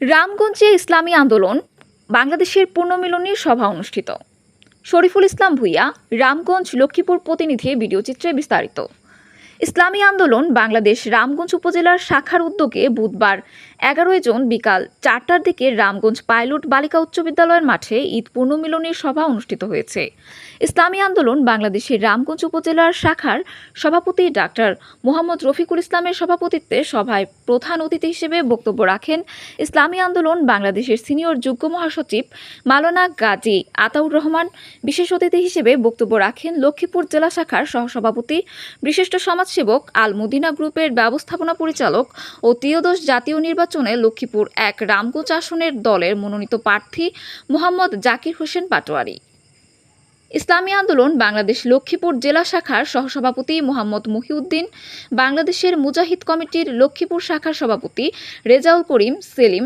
রামগঞ্জে ইসলামী আন্দোলন, বাংলাদেশের পুনর্মিলনীর সভা অনুষ্ঠিত। শরীফুল ইসলাম ভূঁইয়া, রামগঞ্জ লক্ষ্মীপুর প্রতিনিধি ভিডিওচিত্রে বিস্তারিত। ইসলামী আন্দোলন বাংলাদেশ রামগঞ্জ উপজেলার শাখার উদ্যোগে বুধবার এগারোই জুন বিকাল চারটার দিকে রামগঞ্জ পাইলট বালিকা উচ্চ বিদ্যালয়ের মাঠে ঈদ পুনর্মিলনীর সভা অনুষ্ঠিত হয়েছে। ইসলামী আন্দোলন বাংলাদেশের রামগঞ্জ উপজেলার শাখার সভাপতি ডাক্তার মোহাম্মদ রফিকুল ইসলামের সভাপতিত্বে সভায় প্রধান অতিথি হিসেবে বক্তব্য রাখেন ইসলামী আন্দোলন বাংলাদেশের সিনিয়র যুগ্ম মহাসচিব মালানা গাজী আতাউর রহমান। বিশেষ অতিথি হিসেবে বক্তব্য রাখেন লক্ষ্মীপুর জেলা শাখার সহসভাপতি, বিশিষ্ট সমাজসেবক আল মুদিনা গ্রুপের ব্যবস্থাপনা পরিচালক ও ত্রিয়দশ জাতীয় নির্বাচনে লক্ষ্মীপুর এক রামগঞ্জ আসনের দলের মনোনীত প্রার্থী মোহাম্মদ জাকির হোসেন পাটোয়ারি। ইসলামী আন্দোলন বাংলাদেশ লক্ষ্মীপুর জেলা শাখার সহসভাপতি মোহাম্মদ মহিউদ্দিন, বাংলাদেশের মুজাহিদ কমিটির লক্ষ্মীপুর শাখার সভাপতি রেজাউল করিম সেলিম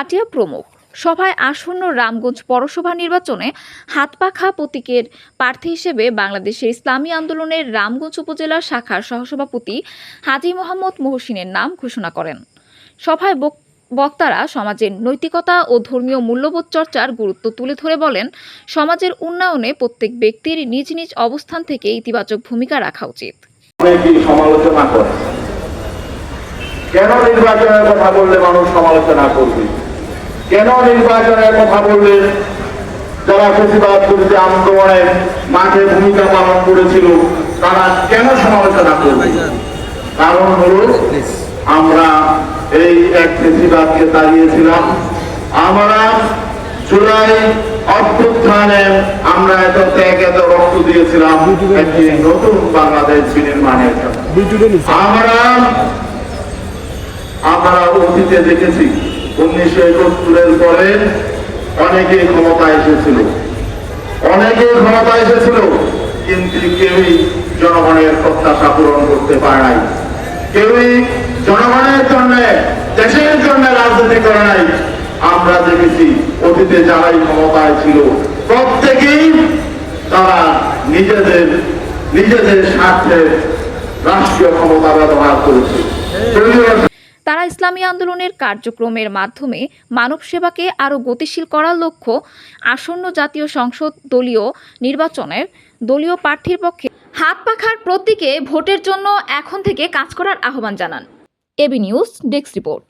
আটিয়া প্রমুখ। সভায় আসন্ন রামগঞ্জ পৌরসভা নির্বাচনে হাতপাখা প্রতীকের প্রার্থী হিসেবে বাংলাদেশের ইসলামী আন্দোলনের রামগঞ্জ উপজেলা শাখার সহসভাপতি হাজি মোহাম্মদ মহসিনের নাম ঘোষণা করেন। সভায় বক- বক্তারা সমাজের নৈতিকতা ও ধর্মীয় মূল্যবোধ চর্চার গুরুত্ব তুলে ধরে বলেন, সমাজের উন্নয়নে প্রত্যেক ব্যক্তির নিজ নিজ অবস্থান থেকে ইতিবাচক ভূমিকা রাখা উচিত। সমালোচনা করে। কেন নির্বাচনের কথা বললে মানুষ সমালোচনা করবে? কেন নির্বাচনের কথা বললে? যারা প্রতিবাদ করেছে আন্দোলনে মাঠে ভূমিকা পালন করেছিল তারা কেন সমালোচনা করবে? কারণ হলো আমরা এই এক প্রতিবাদকে দাঁড়িয়েছিলাম আমরা জুলাই অভ্যুত্থানে আমরা এত ত্যাগ এত রক্ত দিয়েছিলাম একটি নতুন বাংলাদেশ বিনির্মাণের জন্য। আমরা আমরা অতীতে দেখেছি উনিশশো একাত্তরের পরে অনেকে ক্ষমতা এসেছিল। অনেকে ক্ষমতা এসেছিল, কিন্তু কেউই জনগণের প্রত্যাশা পূরণ করতে পারে নাই। কেউই জনগণের জন্য, দেশের জন্য রাজনীতি করে নাই। আমরা দেখেছি অতীতে যারাই ক্ষমতায় ছিল, প্রত্যেকেই তারা নিজেদের নিজেদের স্বার্থে রাষ্ট্রীয় ক্ষমতা ব্যবহার করেছে। ইসলামী আন্দোলনের কার্যক্রমের মাধ্যমে মানব সেবাকে আরও গতিশীল করার লক্ষ্য আসন্ন জাতীয় সংসদ দলীয় নির্বাচনের দলীয় প্রার্থীর পক্ষে হাত পাখার প্রতীকে ভোটের জন্য এখন থেকে কাজ করার আহ্বান জানান। AB news desk report.